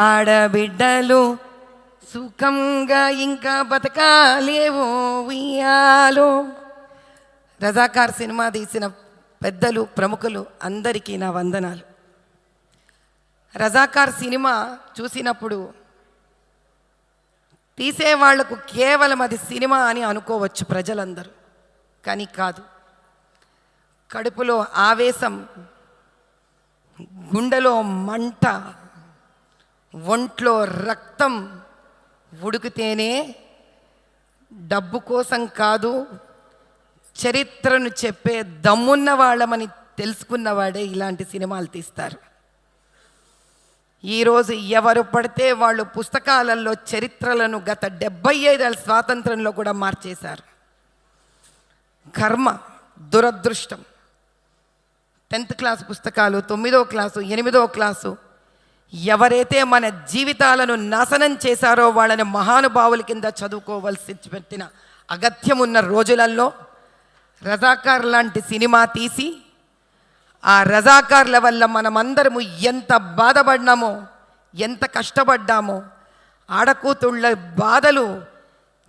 ఆడబిడ్డలు సుఖంగా ఇంకా బతకాలేవో ఉయ్యాలో. రజాకార్ సినిమా తీసిన పెద్దలు ప్రముఖులు అందరికీ నా వందనాలు. రజాకార్ సినిమా చూసినప్పుడు తీసేవాళ్ళకు కేవలం అది సినిమా అని అనుకోవచ్చు ప్రజలందరూ కానీ కాదు. కడుపులో ఆవేశం గుండెలో మంట ఒంట్లో రక్తం ఉడికితేనే డబ్బు కోసం కాదు చరిత్రను చెప్పే దమ్మున్న వాళ్ళమని తెలుసుకున్నవాడే ఇలాంటి సినిమాలు తీస్తారు. ఈరోజు ఎవరు పడితే వాళ్ళు పుస్తకాలలో చరిత్రలను గత డెబ్బై ఐదేళ్ళ స్వాతంత్రంలో కూడా మార్చేశారు. కర్మ దురదృష్టం. టెన్త్ క్లాస్ పుస్తకాలు తొమ్మిదో క్లాసు ఎనిమిదో క్లాసు ఎవరైతే మన జీవితాలను నాశనం చేశారో వాళ్ళని మహానుభావుల కింద చదువుకోవలసి పెట్టిన అగత్యం ఉన్న రోజులలో రజాకార్ లాంటి సినిమా తీసి ఆ రజాకార్ల వల్ల మనమందరము ఎంత బాధపడినామో ఎంత కష్టపడ్డామో ఆడకూతుళ్ళ బాధలు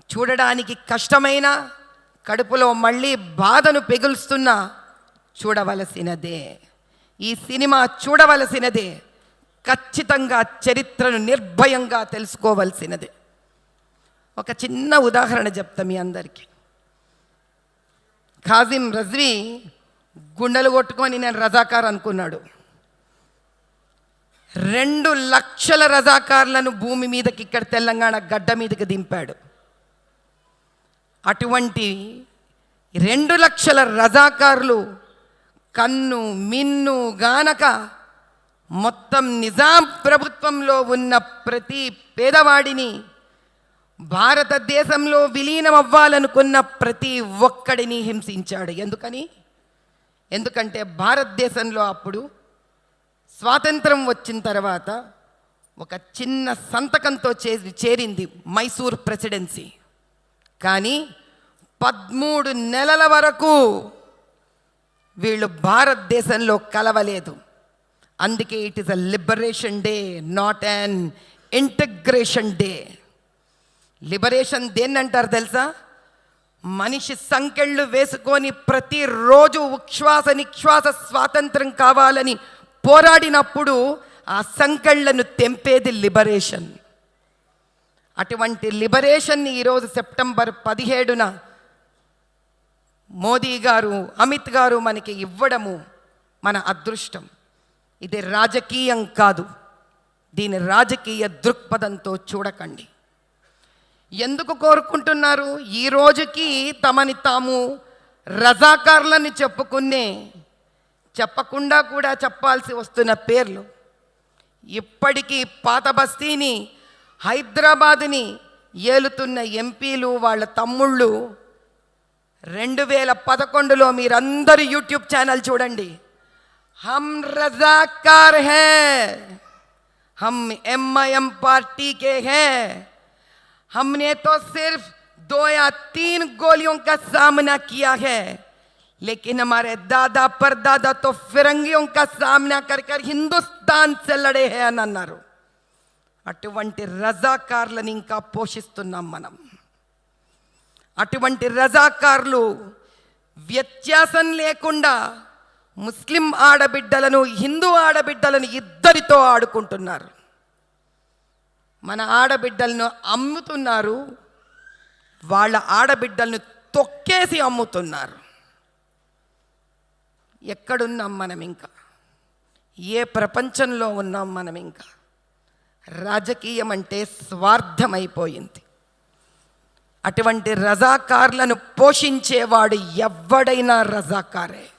చూడడానికి కష్టమైన కడుపులో మళ్ళీ బాధను పెగులుస్తున్నా చూడవలసినదే. ఈ సినిమా చూడవలసినదే. ఖచ్చితంగా చరిత్రను నిర్భయంగా తెలుసుకోవలసినది. ఒక చిన్న ఉదాహరణ చెప్తా మీ అందరికీ. ఖాజిం రజ్వీ గుండెలు కొట్టుకొని నేను రజాకార్ అనుకున్నాడు. రెండు లక్షల రజాకార్లను భూమి మీదకి ఇక్కడ తెలంగాణ గడ్డ మీదకి దింపాడు. అటువంటి రెండు లక్షల రజాకారులు కన్ను మిన్ను గానక మొత్తం నిజాం ప్రభుత్వంలో ఉన్న ప్రతి పేదవాడిని భారతదేశంలో విలీనం అవ్వాలనుకున్న ప్రతి ఒక్కడిని హింసించాడు. ఎందుకని? ఎందుకంటే భారతదేశంలో అప్పుడు స్వాతంత్రం వచ్చిన తర్వాత ఒక చిన్న సంతకంతో చే చేరింది మైసూర్ ప్రెసిడెన్సీ. కానీ పదమూడు నెలల వరకు వీళ్ళు భారతదేశంలో కలవలేదు. అందుకే it is a liberation day not an integration day liberation దేన్నంటారు తెలుసా? మనిషి సంకెళ్ళు వేసుకొని ప్రతిరోజు ఉచ్ఛ్వాస నిశ్వాస స్వాతంత్రం కావాలని పోరాడినప్పుడు ఆ సంకెళ్ళను తెంపేది లిబరేషన్ అటువంటి లిబరేషన్ని ఈరోజు సెప్టెంబర్ పదిహేడున మోదీ గారు అమిత్ గారు మనకి ఇవ్వడము మన అదృష్టం. ఇది రాజకీయం కాదు. దీని రాజకీయ దృక్పథంతో చూడకండి. ఎందుకు కోరుకుంటున్నారు? ఈ రోజుకి తమని తాము రజాకార్లని చెప్పుకునే చెప్పకుండా కూడా చెప్పాల్సి వస్తున్న పేర్లు. ఇప్పటికీ పాత బస్తీని హైదరాబాదుని ఏలుతున్న ఎంపీలు వాళ్ళ తమ్ముళ్ళు రెండు వేల పదకొండులో మీరందరూ యూట్యూబ్ ఛానల్ చూడండి. హమ్ రజాకార్ హే हम एम आई एम पार्टी के हैं हमने तो सिर्फ दो या तीन गोलियों का सामना किया है लेकिन हमारे दादा परदादा तो फिरंगियों का सामना कर कर हिंदुस्तान से लड़े हैं అని అన్నారు అటువంటి రజాకార్లను ఇంకా పోషిస్తున్నాం మనం అటువంటి రజాకార్లు వ్యత్యాసం లేకుండా ముస్లిం ఆడబిడ్డలను హిందూ ఆడబిడ్డలను ఇద్దరితో ఆడుకుంటున్నారు. మన ఆడబిడ్డలను అమ్ముతున్నారు. వాళ్ళ ఆడబిడ్డలను తొక్కేసి అమ్ముతున్నారు. ఎక్కడున్నాం మనం ఇంకా? ఏ ప్రపంచంలో ఉన్నాం మనం ఇంకా? రాజకీయం అంటే స్వార్థమైపోయింది. అటువంటి రజాకార్లను పోషించేవాడు ఎవ్వడైనా రజాకారే.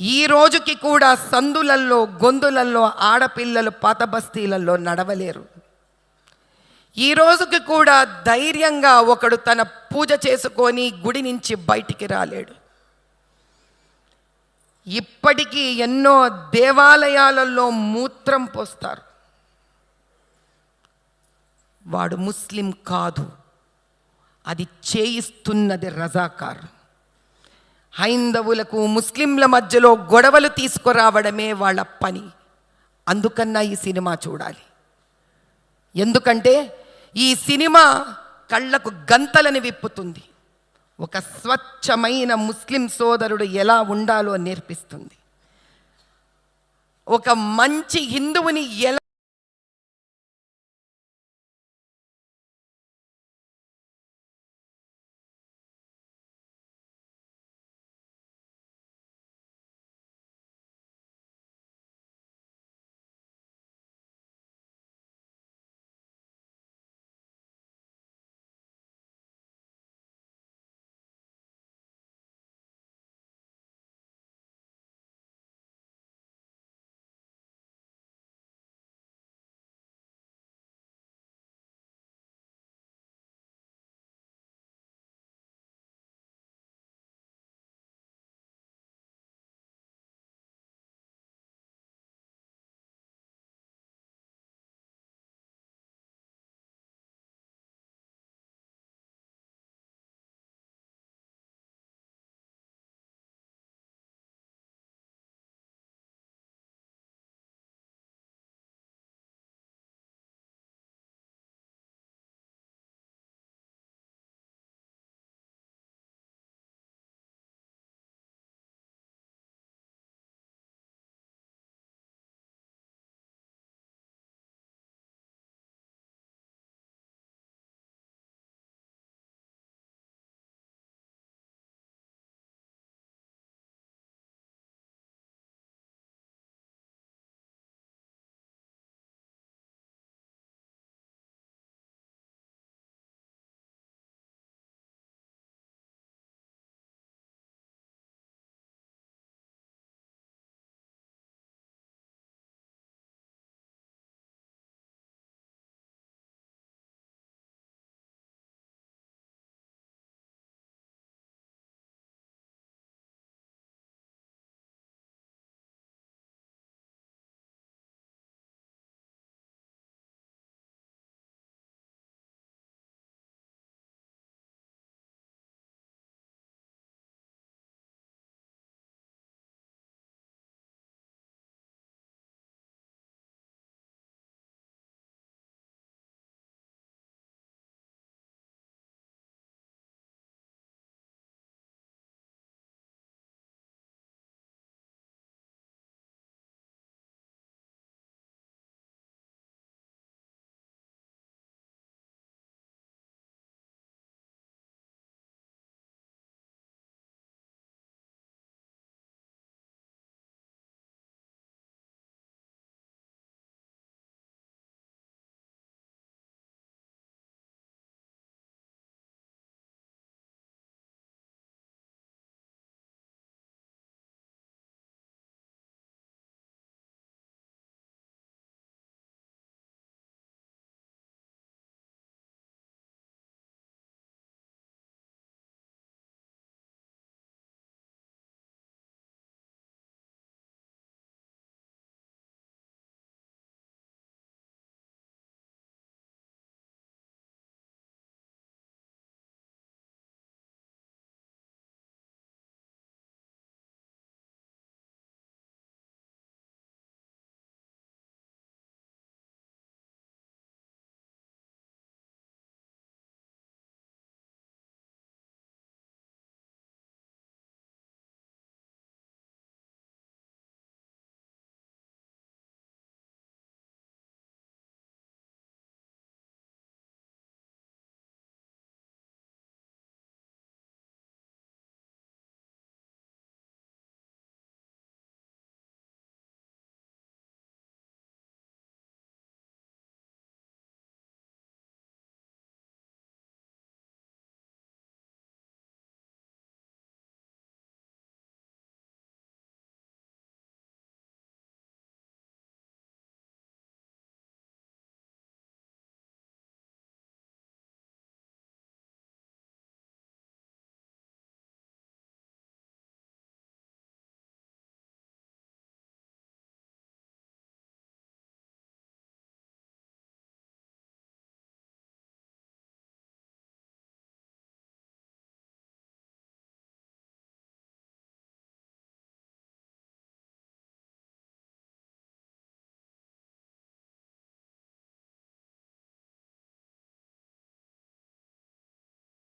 ఈ రోజుకి కూడా సందులల్లో గొంతులల్లో ఆడపిల్లలు పాత బస్తీలలో నడవలేరు. ఈ రోజుకి కూడా ధైర్యంగా ఒకడు తన పూజ చేసుకొని గుడి నుంచి బయటికి రాలేడు. ఇప్పటికీ ఎన్నో దేవాలయాలలో మూత్రం పోస్తారు. వాడు ముస్లిం కాదు. అది చేయిస్తున్నది రజాకారు. హైందవులకు ముస్లింల మధ్యలో గొడవలు తీసుకురావడమే వాళ్ళ పని. అందుకన్నా ఈ సినిమా చూడాలి. ఎందుకంటే ఈ సినిమా కళ్ళకు గంతలని విప్పుతుంది. ఒక స్వచ్ఛమైన ముస్లిం సోదరుడు ఎలా ఉండాలో నేర్పిస్తుంది. ఒక మంచి హిందువుని ఎలా